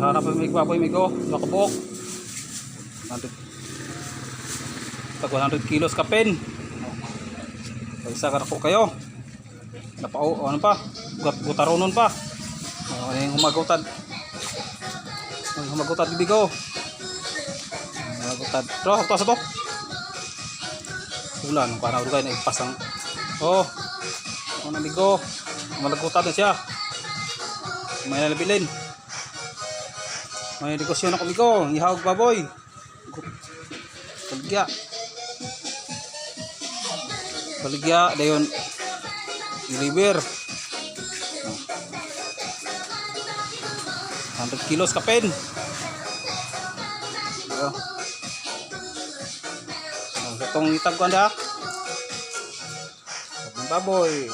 Iharap ang mig baboy mig oh. Nakabok. 100 Tag 100 kilos kapin. Oh. Isa ka ko kayo. Napao ano pa? Gut gutaronon pa. Oh, ano yung humagutad. Ang humagutad bigo. Humagutad. Pero to sa to. Ulan para ulo kayo na ipasang. Oh. Ano bigo. Malagutad na siya. May nalabilin. May negosyo na kami ko. Ihawag baboy. Baligya. Baligya. Dayon. Deliver. 100 kilos kapin. Oh. Oh, itong itag ko anda. Baboy.